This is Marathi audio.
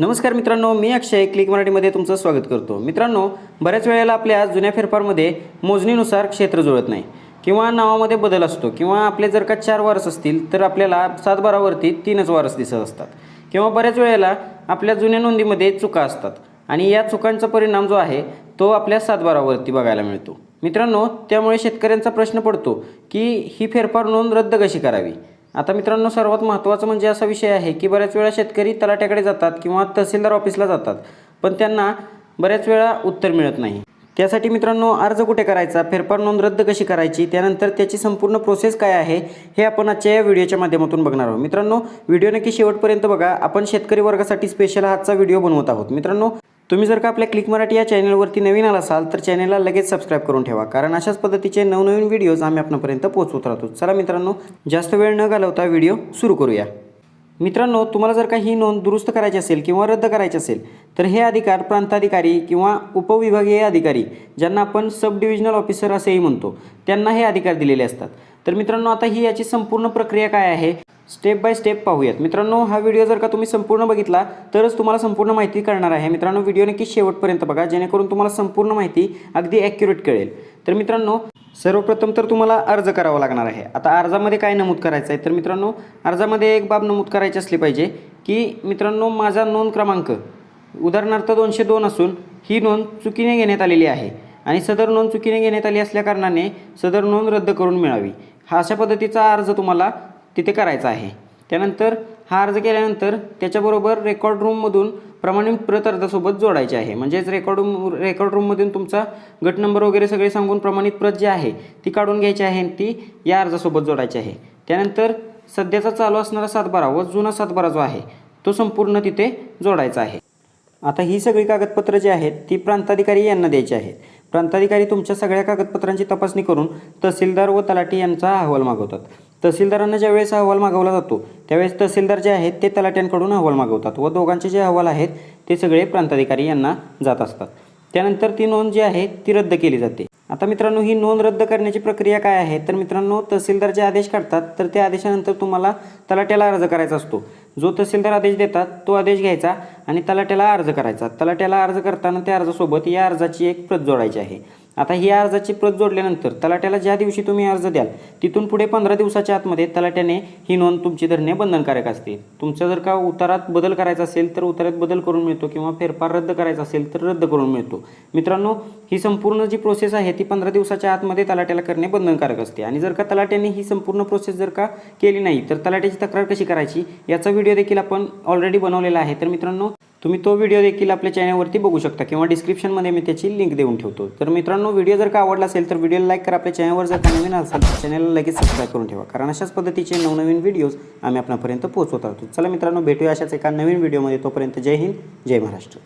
नमस्कार मित्रांनो मी अक्षय. क्लिक मराठीमध्ये तुमचं स्वागत करतो. मित्रांनो बऱ्याच वेळेला आपल्या जुन्या फेरफारमध्ये मोजणीनुसार क्षेत्र जुळत नाही. किंवा नावामध्ये बदल असतो. किंवा आपले जर का चार वारस असतील तर आपल्याला सात बारावरती तीनच वारस दिसत असतात. किंवा बऱ्याच वेळेला आपल्या जुन्या नोंदीमध्ये चुका असतात. आणि या चुकांचा परिणाम जो आहे तो आपल्या सातबारावरती बघायला मिळतो. मित्रांनो त्यामुळे शेतकऱ्यांचा प्रश्न पडतो की ही फेरफार नोंद रद्द कशी करावी? आता मित्रांनो सर्वात महत्त्वाचं म्हणजे असा विषय आहे की बऱ्याच वेळा शेतकरी तलाट्याकडे जातात किंवा तहसीलदार ऑफिसला जातात पण त्यांना बऱ्याच वेळा उत्तर मिळत नाही. त्यासाठी मित्रांनो अर्ज कुठे करायचा फेरफार नोंद रद्द कशी करायची त्यानंतर त्याची संपूर्ण प्रोसेस काय आहे हे आपण आजच्या या व्हिडिओच्या माध्यमातून बघणार आहोत. मित्रांनो व्हिडिओ नक्की शेवटपर्यंत बघा. आपण शेतकरी वर्गासाठी स्पेशल आजचा व्हिडिओ बनवत आहोत. मित्रांनो तुम्ही जर का आपल्या क्लिक मराठी या चॅनलवरती नवीन आला असाल तर चॅनलला लगेच सबस्क्राईब करून ठेवा कारण अशाच पद्धतीचे नवनवीन व्हिडिओज आम्ही आपणापर्यंत पोहोचवत राहतो. चला मित्रांनो जास्त वेळ न घालवता व्हिडिओ सुरू करूया. मित्रांनो तुम्हाला जर का ही नोंद दुरुस्त करायची असेल किंवा रद्द करायची असेल तर हे अधिकार प्रांताधिकारी किंवा उपविभागीय अधिकारी ज्यांना आपण सब डिव्हिजनल ऑफिसर असेही म्हणतो त्यांना हे अधिकार दिलेले असतात. तर मित्रांनो आता ही याची संपूर्ण प्रक्रिया काय आहे? स्टेप बाय स्टेप पाहूयात. मित्रांनो हा व्हिडिओ जर का तुम्ही संपूर्ण बघितला तरच तुम्हाला संपूर्ण माहिती कळणार आहे. मित्रांनो व्हिडिओ नक्की शेवटपर्यंत बघा जेणेकरून तुम्हाला संपूर्ण माहिती अगदी ॲक्युरेट कळेल. तर मित्रांनो सर्वप्रथम तर तुम्हाला अर्ज करावा लागणार आहे. आता अर्जामध्ये काय नमूद करायचं आहे तर मित्रांनो अर्जामध्ये एक बाब नमूद करायची असली पाहिजे की मित्रांनो माझा नोंद क्रमांक उदाहरणार्थ दोनशे दोन असून ही नोंद चुकीने घेण्यात आलेली आहे. आणि सदर नोंद चुकीने घेण्यात आली असल्याकारणाने सदर नोंद रद्द करून मिळावी. हा अशा पद्धतीचा अर्ज तुम्हाला तिथे करायचा आहे. त्यानंतर हा अर्ज केल्यानंतर त्याच्याबरोबर रेकॉर्ड रूममधून प्रमाणित प्रत अर्जासोबत जोडायचे आहे. म्हणजेच रेकॉर्ड रूम रेकॉर्ड रूममधून तुमचा गट नंबर वगैरे सगळे सांगून प्रमाणित प्रत जी आहे ती काढून घ्यायची आहे आणि ती या अर्जासोबत जोडायची आहे. त्यानंतर सध्याचा चालू असणारा सातबारा व जुना सातबारा जो आहे तो संपूर्ण तिथे जोडायचा आहे. आता ही सगळी कागदपत्रं जी आहेत ती प्रांताधिकारी यांना द्यायची आहेत. प्रांताधिकारी तुमच्या सगळ्या कागदपत्रांची तपासणी करून तहसीलदार व तलाठी यांचा अहवाल मागवतात. तहसीलदारांना ज्यावेळेस अहवाल मागवला जातो त्यावेळेस तहसीलदार जे आहेत ते तलाट्यांकडून अहवाल मागवतात व दोघांचे जे अहवाल आहेत ते सगळे प्रांताधिकारी यांना जात असतात. त्यानंतर ती नोंद जी आहे ती रद्द केली जाते. आता मित्रांनो ही नोंद रद्द करण्याची प्रक्रिया काय आहे? तर मित्रांनो तहसीलदार जे आदेश काढतात तर त्या आदेशानंतर तुम्हाला तलाट्याला अर्ज करायचा असतो. जो तहसीलदार आदेश देतात तो आदेश घ्यायचा आणि तलाट्याला अर्ज करायचा. तलाट्याला अर्ज करताना त्या अर्जासोबत या अर्जाची एक प्रत जोडायची आहे. आता ही अर्जाची प्रत जोडल्यानंतर तलाट्याला ज्या दिवशी तुम्ही अर्ज द्याल तिथून पुढे पंधरा दिवसाच्या आतमध्ये तलाट्याने ही नोंद तुमची धरणे बंधनकारक असते. तुमचं जर का उतारात बदल करायचा असेल तर उतारात बदल करून मिळतो किंवा फेरफार रद्द करायचा असेल तर रद्द करून मिळतो. मित्रांनो ही संपूर्ण जी प्रोसेस आहे ती पंधरा दिवसाच्या आतमध्ये तलाट्याला करणे बंधनकारक असते. आणि जर का तलाट्याने ही संपूर्ण प्रोसेस जर का केली नाही तर तलाट्याची तक्रार कशी करायची याचा व्हिडिओ देखील आपण ऑलरेडी बनवलेला आहे. तर मित्रांनो तुम्ही तो व्हिडिओ देखील आपल्या चॅनलवरती बघू शकता किंवा डिस्क्रिप्शनमध्ये मी त्याची लिंक देऊन ठेवतो. तर मित्रांनो व्हिडिओ जर का आवडला असेल तर व्हिडिओला लाईक करा. आपल्या चॅनलवर जर का नवीन असाल तर चॅनलला लगेच सबस्क्राईब करून ठेवा. कारण अशाच पद्धतीचे नवनवीन व्हिडिओज आम्ही आपल्यापर्यंत पोहोचवत आहोत चला मित्रांनो भेटूया अशाच एका नवीन व्हिडिओमध्ये तोपर्यंत जय हिंद जय महाराष्ट्र.